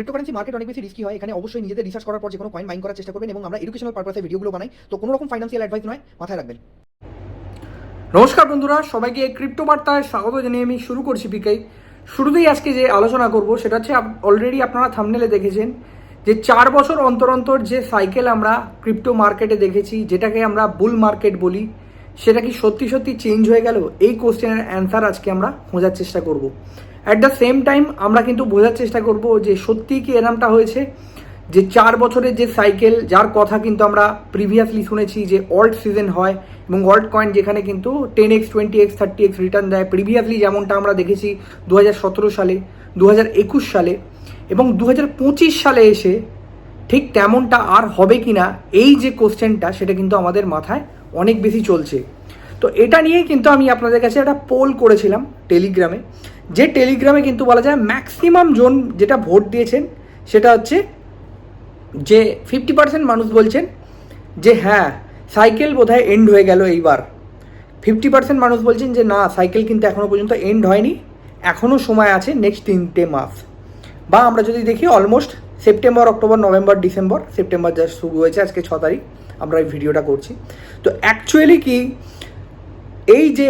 Cryptocurrency market অনেক বেশি risky হয়। এখানে অবশ্যই নিজেদের রিসার্চ করার পর যে কোনো কয়েন মাইন করার চেষ্টা করবেন এবং আমরা এডুকেশনাল পারপাসে ভিডিওগুলো বানাই। তো কোনো রকম ফাইন্যান্সিয়াল অ্যাডভাইস নয়, মাথায় রাখবেন। নমস্কার বন্ধুরা, সবাইকে ক্রিপ্টো বার্তায় স্বাগত জানিয়ে আমি শুরু করছি পিকাই শুরুতেই আজকে যে আলোচনা করব, সেটা হচ্ছে অলরেডি আপনারা থামনেলে দেখেছেন যে চার বছর অন্তর অন্তর যে সাইকেল আমরা ক্রিপ্টো মার্কেটে দেখেছি, যেটাকে আমরা বুল মার্কেট বলি, সেটা কি সত্যি সত্যি চেঞ্জ হয়ে গেল? এই কোশ্চেনের অ্যান্সার আজকে আমরা খোঁজার চেষ্টা করব। অ্যাট দ্য সেম টাইম আমরা কিন্তু বোঝার চেষ্টা করব যে সত্যি কি এরমটা হয়েছে? যে চার বছরের যে সাইকেল যার কথা কিন্তু আমরা প্রিভিয়াসলি শুনেছি যে অল্ট সিজন হয় এবং অল্ট কয়েন যেখানে কিন্তু ten x twenty x thirty x return দেয়। প্রিভিয়াসলি যেমনটা আমরা দেখেছি দু হাজার সতেরো সালে দু হাজার একুশ সালে এবং দু হাজার পঁচিশ সালে এসে ঠিক তেমনটা আর হবে কি না এই যে কোশ্চেনটা সেটা কিন্তু আমাদের মাথায় অনেক বেশি চলছে। তো এটা নিয়েই কিন্তু আমি আপনাদের কাছে একটা পোল করেছিলাম টেলিগ্রামে যে টেলিগ্রামে কিন্তু বলা যায় ম্যাক্সিমাম জন যেটা ভোট দিয়েছেন, সেটা হচ্ছে যে ফিফটি পার্সেন্ট মানুষ বলছেন যে হ্যাঁ সাইকেল বোধহয় এন্ড হয়ে গেল এইবার। ফিফটি পার্সেন্ট মানুষ বলছেন যে না সাইকেল কিন্তু এখনও পর্যন্ত এন্ড হয়নি এখনও সময় আছে নেক্সট তিনটে মাস। বা আমরা যদি দেখি almost September October November December September just শুরু হয়েছে, আজকে ছ তারিখ, আমরা এই ভিডিওটা করছি। তো অ্যাকচুয়ালি কি, এই যে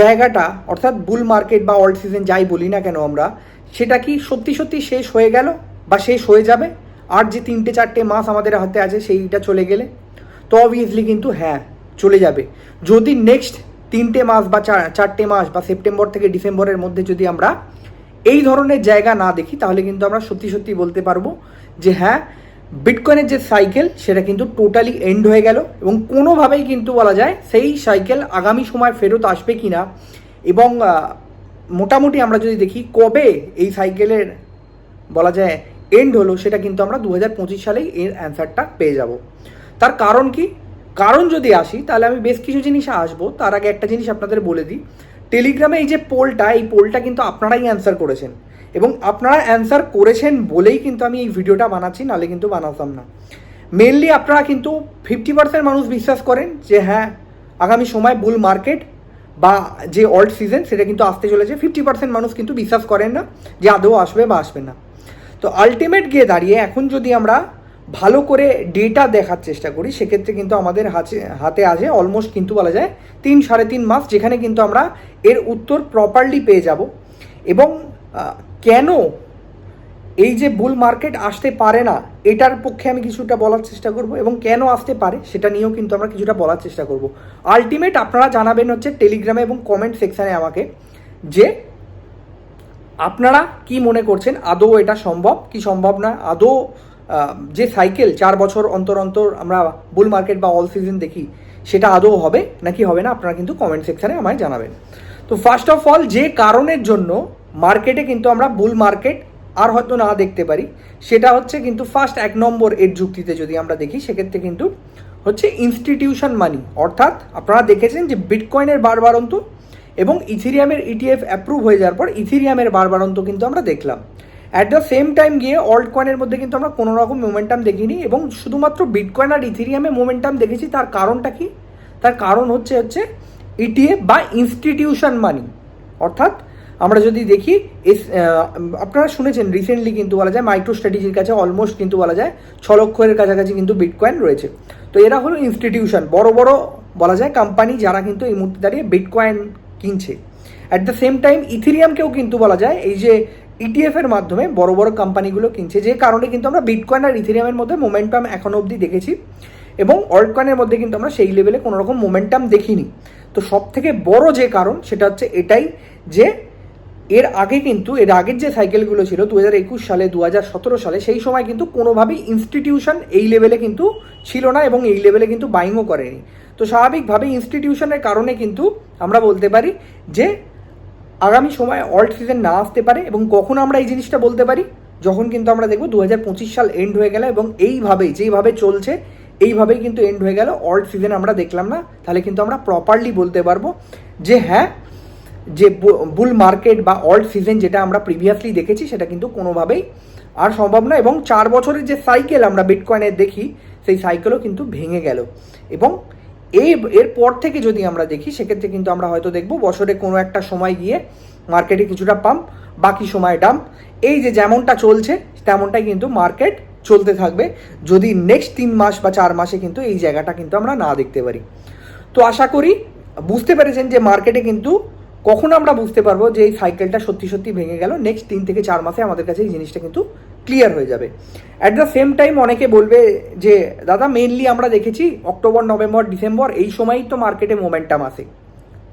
জায়গাটা, অর্থাৎ বুল মার্কেট বা অল্ড সিজন যাই বলি না কেন আমরা, সেটা কি সত্যি সত্যি শেষ হয়ে গেল বা শেষ হয়ে যাবে? আর যে তিনটে চারটে মাস আমাদের হাতে আছে, সেইটা চলে গেলে? তো অবভিয়াসলি কিন্তু হ্যাঁ চলে যাবে। যদি নেক্সট তিনটে মাস বা চার চারটে মাস বা সেপ্টেম্বর থেকে ডিসেম্বরের মধ্যে যদি আমরা এই ধরনের জায়গা না দেখি, তাহলে কিন্তু আমরা সত্যি সত্যি বলতে পারব যে হ্যাঁ বিটকয়েনের যে সাইকেল সেটা কিন্তু টোটালি এন্ড হয়ে গেল এবং কোনোভাবেই কিন্তু বলা যায় সেই সাইকেল আগামী সময় ফেরত আসবে কি না এবং মোটামুটি আমরা যদি দেখি কবে এই সাইকেলের বলা যায় এন্ড হলো, সেটা কিন্তু আমরা দু হাজার পঁচিশ সালেই এর অ্যান্সারটা পেয়ে যাব। তার কারণ কি? কারণ যদি আসি, তাহলে আমি বেশ কিছু জিনিস আসব। তার আগে একটা জিনিস আপনাদের বলে দিই। টেলিগ্রামে এই যে পোলটা, এই পোলটা কিন্তু আপনারাই অ্যান্সার করেছেন। এবং আপনারা অ্যান্সার করেছেন বলেই কিন্তু আমি এই ভিডিওটা বানাচ্ছি, নাহলে কিন্তু বানাতাম না। মেনলি আপনারা কিন্তু ফিফটি পার্সেন্ট মানুষ বিশ্বাস করেন যে হ্যাঁ আগামী সময় বুল মার্কেট বা যে অল্ড সিজন সেটা কিন্তু আসতে চলেছে। ফিফটি পার্সেন্ট মানুষ কিন্তু বিশ্বাস করেন না যে আদৌ আসবে বা আসবে না। তো আলটিমেট গিয়ে দাঁড়িয়ে এখন যদি আমরা ভালো করে ডেটা দেখার চেষ্টা করি, সেক্ষেত্রে কিন্তু আমাদের হাতে হাতে আছে অলমোস্ট কিন্তু বলা যায় তিন সাড়ে তিন মাস, যেখানে কিন্তু আমরা এর উত্তর প্রপারলি পেয়ে যাব। এবং কেন এই যে বুল মার্কেট আসতে পারে না, এটার পক্ষে আমি কিছুটা বলার চেষ্টা করব এবং কেন আসতে পারে, সেটা নিয়েও কিন্তু আমরা কিছুটা বলার চেষ্টা করব। আলটিমেট আপনারা জানাবেন হচ্ছে টেলিগ্রামে এবং কমেন্ট সেকশানে আমাকে যে আপনারা কি মনে করছেন, আদৌ এটা সম্ভব, কি সম্ভব না, আদৌ যে সাইকেল চার বছর অন্তর অন্তর আমরা বুল মার্কেট বা অল সিজন দেখি, সেটা আদৌ হবে নাকি হবে না আপনারা কিন্তু কমেন্ট সেকশানে আমায় জানাবেন। তো ফার্স্ট অফ অল যে কারণের জন্য মার্কেটে কিন্তু আমরা বুল মার্কেট আর হয়তো না দেখতে পারি, সেটা হচ্ছে কিন্তু ফার্স্ট এক নম্বর এর যুক্তিতে যদি আমরা দেখি, সেক্ষেত্রে কিন্তু হচ্ছে ইনস্টিটিউশন মানি অর্থাৎ আপনারা দেখেছেন যে বিটকয়েনের বারবারন্ত এবং ইথিরিয়ামের ইটিএফ অ্যাপ্রুভ হয়ে যাওয়ার পর ইথিরিয়ামের বারবারন্ত কিন্তু আমরা দেখলাম। অ্যাট দ্য সেম টাইম গিয়ে অল্ড কয়েনের মধ্যে কিন্তু আমরা কোনো রকম মোমেন্টাম দেখিনি এবং শুধুমাত্র বিটকয়েন আর ইথিরিয়ামে মোমেন্টাম দেখেছি। তার কারণটা কি? তার কারণ হচ্ছে হচ্ছে ইটিএফ বা ইনস্টিটিউশন মানি অর্থাৎ আমরা যদি দেখি, এস আপনারা শুনেছেন রিসেন্টলি কিন্তু বলা যায় মাইক্রো স্ট্র্যাটেজির কাছে অলমোস্ট কিন্তু বলা যায়, ছ লক্ষের কাছাকাছি কিন্তু বিটকয়েন রয়েছে। তো এরা হলো ইনস্টিটিউশন বড় বড় বলা যায় কোম্পানি যারা কিন্তু এই মুহূর্তে দাঁড়িয়ে বিটকয়েন কিনছে। অ্যাট দ্য সেম টাইম ইথিরিয়ামকেও কিন্তু বলা যায়, এই যে ইটিএফ এর মাধ্যমে বড় বড় কোম্পানিগুলো কিনছে, যে কারণে কিন্তু আমরা বিটকয়েন আর ইথিরিয়ামের মধ্যে মোমেন্টাম এখনও অবধি দেখেছি এবং অল্টকয়েনের মধ্যে কিন্তু আমরা সেই লেভেলে কোনো রকম মোমেন্টাম দেখিনি। তো সব থেকে বড় যে কারণ সেটা হচ্ছে এটাই যে এর আগে কিন্তু, এর আগের যে সাইকেলগুলো ছিল দু হাজার একুশ সালে দু হাজার সতেরো সালে, সেই সময় কিন্তু কোনোভাবেই ইনস্টিটিউশন এই লেভেলে কিন্তু ছিল না এবং এই লেভেলে কিন্তু বাইংও করেনি। তো স্বাভাবিকভাবে ইনস্টিটিউশনের কারণে কিন্তু আমরা বলতে পারি যে আগামী সময়ে অল্ট সিজন না আসতে পারে এবং কখন আমরা এই জিনিসটা বলতে পারি, যখন কিন্তু আমরা দেখব দু হাজার পঁচিশ সাল এন্ড হয়ে গেল এবং এইভাবেই, যেইভাবে চলছে, এইভাবেই কিন্তু এন্ড হয়ে গেল অল্ট সিজন আমরা দেখলাম না, তাহলে কিন্তু আমরা প্রপারলি বলতে পারব যে হ্যাঁ যে বুল মার্কেট বা অল্ড সিজন যেটা আমরা প্রিভিয়াসলি দেখেছি, সেটা কিন্তু কোনোভাবেই আর সম্ভব না এবং চার বছরের যে সাইকেল আমরা বিটকয়েনের দেখি, সেই সাইকেলও কিন্তু ভেঙে গেল এবং এই এরপর থেকে যদি আমরা দেখি, সেক্ষেত্রে কিন্তু আমরা হয়তো দেখব বছরে কোনো একটা সময় গিয়ে মার্কেটে কিছুটা পাম্প বাকি সময় ডাম্প এই যে যেমনটা চলছে, তেমনটাই কিন্তু মার্কেট চলতে থাকবে। যদি নেক্সট তিন মাস বা চার মাসে কিন্তু এই জায়গাটা কিন্তু আমরা না দেখতে পারি। তো আশা করি বুঝতে পেরেছেন যে মার্কেটে কিন্তু কখন আমরা বুঝতে পারব যে এই সাইকেলটা সত্যি সত্যি ভেঙে গেল। নেক্সট তিন থেকে চার মাসে আমাদের কাছে এই জিনিসটা কিন্তু ক্লিয়ার হয়ে যাবে। অ্যাট দ্য সেম টাইম অনেকে বলবে যে, দাদা মেনলি আমরা দেখেছি অক্টোবর নভেম্বর ডিসেম্বর এই সময়ই তো মার্কেটে মোমেন্টাম আসে।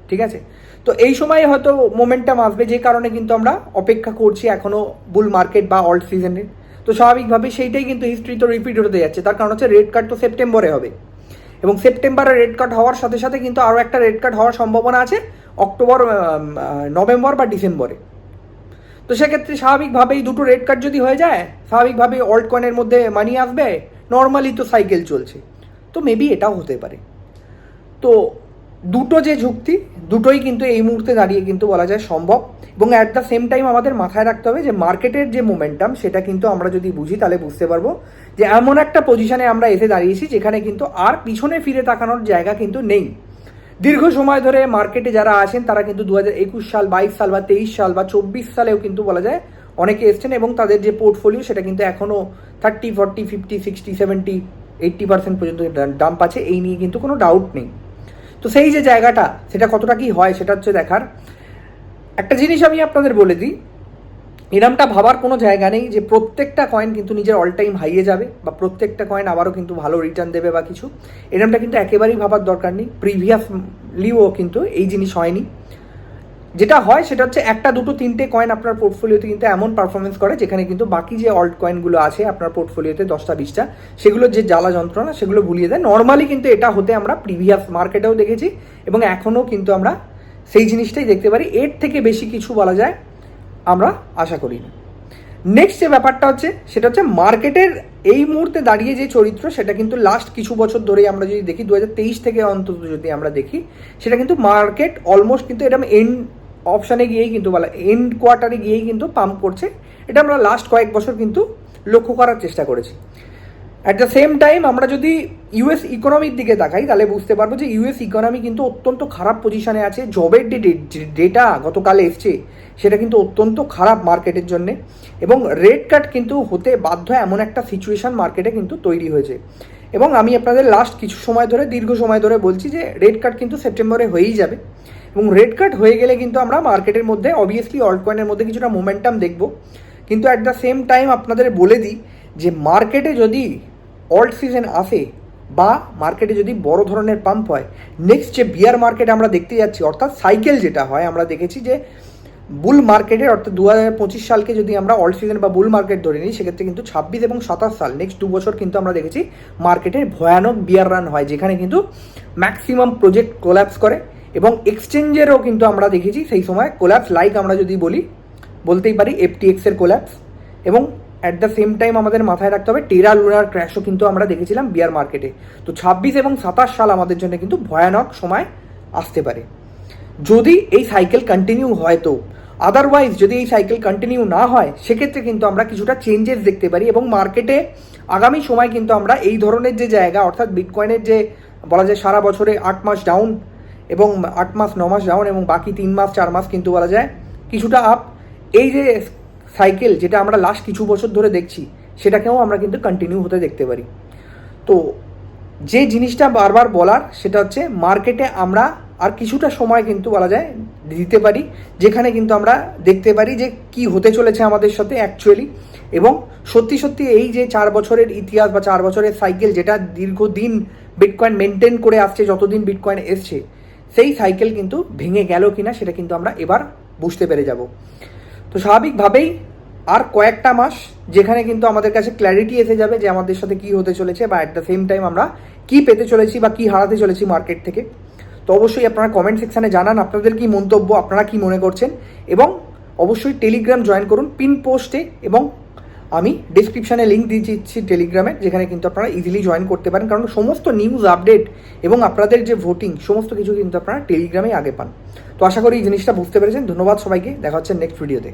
ঠিক আছে? তো এই সময় হয়তো মোমেন্টাম আসবে যে কারণে কিন্তু আমরা অপেক্ষা করছি এখনও বুল মার্কেট বা অল্ড সিজনের তো স্বাভাবিকভাবে সেইটাই কিন্তু হিস্ট্রি তো রিপিট হতে যাচ্ছে। তার কারণ হচ্ছে রেড কার্ড তো সেপ্টেম্বরে হবে। এবং সেপ্টেম্বরে রেড কার্ড হওয়ার সাথে সাথে কিন্তু আরও একটা রেড কার্ড হওয়ার সম্ভাবনা আছে অক্টোবর নভেম্বর বা ডিসেম্বরে। তো সেক্ষেত্রে স্বাভাবিকভাবেই দুটো রেড কার্ড যদি হয়ে যায় স্বাভাবিকভাবে অল্ট কয়েনের মধ্যে মানি আসবে। নর্মালি তো সাইকেল চলছে। তো মেবি এটাও হতে পারে। তো দুটো যে যুক্তি, দুটোই কিন্তু এই মুহূর্তে দাঁড়িয়ে কিন্তু বলা যায় সম্ভব। এবং অ্যাট দ্য সেম টাইম আমাদের মাথায় রাখতে হবে যে মার্কেটের যে মোমেন্টাম সেটা কিন্তু আমরা যদি বুঝি তাহলে বুঝতে পারব যে এমন একটা পজিশনে আমরা এসে দাঁড়িয়েছি যেখানে কিন্তু আর পিছনে ফিরে তাকানোর জায়গা কিন্তু নেই। দীর্ঘ সময় ধরে মার্কেটে যারা আছেন, তারা কিন্তু দু হাজার একুশ সাল, বাইশ সাল বা তেইশ সাল বা চব্বিশ সালেও কিন্তু বলা যায় অনেকে এসছেন এবং তাদের যে পোর্টফোলিও সেটা কিন্তু এখনও thirty forty fifty sixty seventy eighty percent পর্যন্ত ডাম্প আছে। এই নিয়ে কিন্তু কোনো ডাউট নেই। তো সেই যে জায়গাটা, সেটা কতটা কি হয় সেটা হচ্ছে দেখার। একটা জিনিস আমি আপনাদের বলে দিই, এরমটা ভাবার কোনো জায়গা নেই যে প্রত্যেকটা কয়েন কিন্তু নিজের অল টাইম হাইয়ে যাবে বা প্রত্যেকটা কয়েন আবারও কিন্তু ভালো রিটার্ন দেবে বা কিছু। এরামটা কিন্তু একেবারেই ভাবার দরকার নেই। প্রিভিয়াসলিও কিন্তু এই জিনিস হয়নি। যেটা হয় সেটা হচ্ছে একটা, দুটো, তিনটে কয়েন আপনার পোর্টফোলিওতে কিন্তু এমন পারফরমেন্স করে যেখানে কিন্তু বাকি যে অল্ট কয়েনগুলো আছে আপনার পোর্টফোলিওতে দশটা, বিশটা, সেগুলো যে জ্বালা যন্ত্রণা সেগুলো ভুলিয়ে দেয়। নর্মালি কিন্তু এটা হতে আমরা প্রিভিয়াস মার্কেটেও দেখেছি এবং এখনও কিন্তু আমরা সেই জিনিসটাই দেখতে পারি। এর থেকে বেশি কিছু বলা যায় আমরা আশা করি না। নেক্সট যে ব্যাপারটা হচ্ছে, সেটা হচ্ছে মার্কেটের এই মুহূর্তে দাঁড়িয়ে যে চরিত্র, সেটা কিন্তু লাস্ট কিছু বছর ধরেই আমরা যদি দেখি দু হাজার তেইশ থেকে অন্তত যদি আমরা দেখি, সেটা কিন্তু মার্কেট অলমোস্ট কিন্তু এরকম এন্ড অপশানে গিয়েই কিন্তু বলা এন্ড কোয়ার্টারে গিয়েই কিন্তু পাম্প করছে। এটা আমরা লাস্ট কয়েক বছর কিন্তু লক্ষ্য করার চেষ্টা করেছি। অ্যাট দ্য সেম টাইম আমরা যদি ইউএস ইকোনমির দিকে তাকাই, তাহলে বুঝতে পারব যে ইউএস ইকোনমি কিন্তু অত্যন্ত খারাপ পজিশনে আছে। জবের যে ডেটা গতকাল এসছে, সেটা কিন্তু অত্যন্ত খারাপ মার্কেটের জন্য। এবং রেড কাট কিন্তু হতে বাধ্য এমন একটা সিচুয়েশন মার্কেটে কিন্তু তৈরি হয়েছে। এবং আমি আপনাদের লাস্ট কিছু সময় ধরে, দীর্ঘ সময় ধরে বলছি যে রেড কাট কিন্তু সেপ্টেম্বরে হয়েই যাবে। এবং রেড কাট হয়ে গেলে কিন্তু আমরা মার্কেটের মধ্যে অবভিয়াসলি অল্ট কয়েনের মধ্যে কিছুটা মোমেন্টাম দেখব। কিন্তু অ্যাট দ্য সেম টাইম আপনাদের বলে দিই যে মার্কেটে যদি অল্ট সিজন আসে বা মার্কেটে যদি বড় ধরনের পাম্প হয় নেক্সট যে বিয়ার মার্কেট আমরা দেখতে যাচ্ছি, অর্থাৎ সাইকেল যেটা হয়, আমরা দেখেছি যে বুল মার্কেটের অর্থাৎ দু হাজার পঁচিশ সালকে যদি আমরা অল্ট সিজন বা বুল মার্কেট ধরে নিই, সেক্ষেত্রে কিন্তু ছাব্বিশ এবং সাতাশ সাল নেক্সট দু বছর কিন্তু আমরা দেখেছি মার্কেটের ভয়ানক বিয়ার রান হয়, যেখানে কিন্তু ম্যাক্সিমাম প্রজেক্ট কোল্যাপস করে। এবং এক্সচেঞ্জেরও কিন্তু আমরা দেখেছি সেই সময় কোল্যাপস লাইক আমরা যদি বলি, বলতেই পারি এফটিএক্স এর কোল্যাপস এবং অ্যাট দ্য সেম টাইম আমাদের মাথায় রাখতে হবে টেরা লুনার ক্র্যাশও কিন্তু আমরা দেখেছিলাম বিয়ার মার্কেটে তো ছাব্বিশ এবং সাতাশ সাল আমাদের জন্য কিন্তু ভয়ানক সময় আসতে পারে। যদি এই সাইকেল কন্টিনিউ হয় তো আদারওয়াইজ যদি এই সাইকেল কন্টিনিউ না হয়, সেক্ষেত্রে কিন্তু আমরা কিছুটা চেঞ্জেস দেখতে পারি এবং মার্কেটে আগামী সময় কিন্তু আমরা এই ধরনের যে জায়গা, অর্থাৎ বিটকয়েনের যে, বলা যায় সারা বছরে আট মাস ডাউন এবং আট মাস, ন মাস ডাউন এবং বাকি তিন মাস, চার মাস কিন্তু বলা যায় কিছুটা আপ এই যে সাইকেল যেটা আমরা লাস্ট কিছু বছর ধরে দেখছি, সেটাকেও আমরা কিন্তু কন্টিনিউ হতে দেখতে পারি। তো যে জিনিসটা বারবার বলার, সেটা হচ্ছে মার্কেটে আমরা আর কিছুটা সময় কিন্তু বলা যায় দিতে পারি, যেখানে কিন্তু আমরা দেখতে পারি যে কি হতে চলেছে আমাদের সাথে অ্যাকচুয়ালি এবং সত্যি সত্যি এই যে চার বছরের ইতিহাস বা চার বছরের সাইকেল যেটা দীর্ঘদিন বিটকয়েন মেনটেন করে আসছে, যতদিন বিটকয়েন এসছে সেই সাইকেল কিন্তু ভেঙে গেল কিনা সেটা কিন্তু আমরা এবার বুঝতে পেরে যাব। তো স্বাভাবিকভাবেই আর কয়েকটা মাস যেখানে কিন্তু আমাদের কাছে ক্ল্যারিটি এসে যাবে যে আমাদের সাথে কি হতে চলেছে বা অ্যাট দ্য সেম টাইম আমরা কি পেতে চলেছি বা কি হারাতে চলেছি মার্কেট থেকে। তো অবশ্যই আপনারা কমেন্ট সেকশানে জানান আপনাদের কি মন্তব্য, আপনারা কি মনে করছেন এবং অবশ্যই টেলিগ্রাম জয়েন করুন পিন পোস্টে এবং আমি ডিসক্রিপশানে লিঙ্ক দিয়ে দিচ্ছি টেলিগ্রামে যেখানে কিন্তু আপনারা ইজিলি জয়েন করতে পারেন। কারণ সমস্ত নিউজ আপডেট এবং আপনাদের যে ভোটিং সমস্ত কিছু কিন্তু আপনারা টেলিগ্রামে আগে পান। তো আশা করি এই জিনিসটা বুঝতে পেরেছেন। ধন্যবাদ সবাইকে। দেখা হচ্ছে নেক্সট ভিডিওতে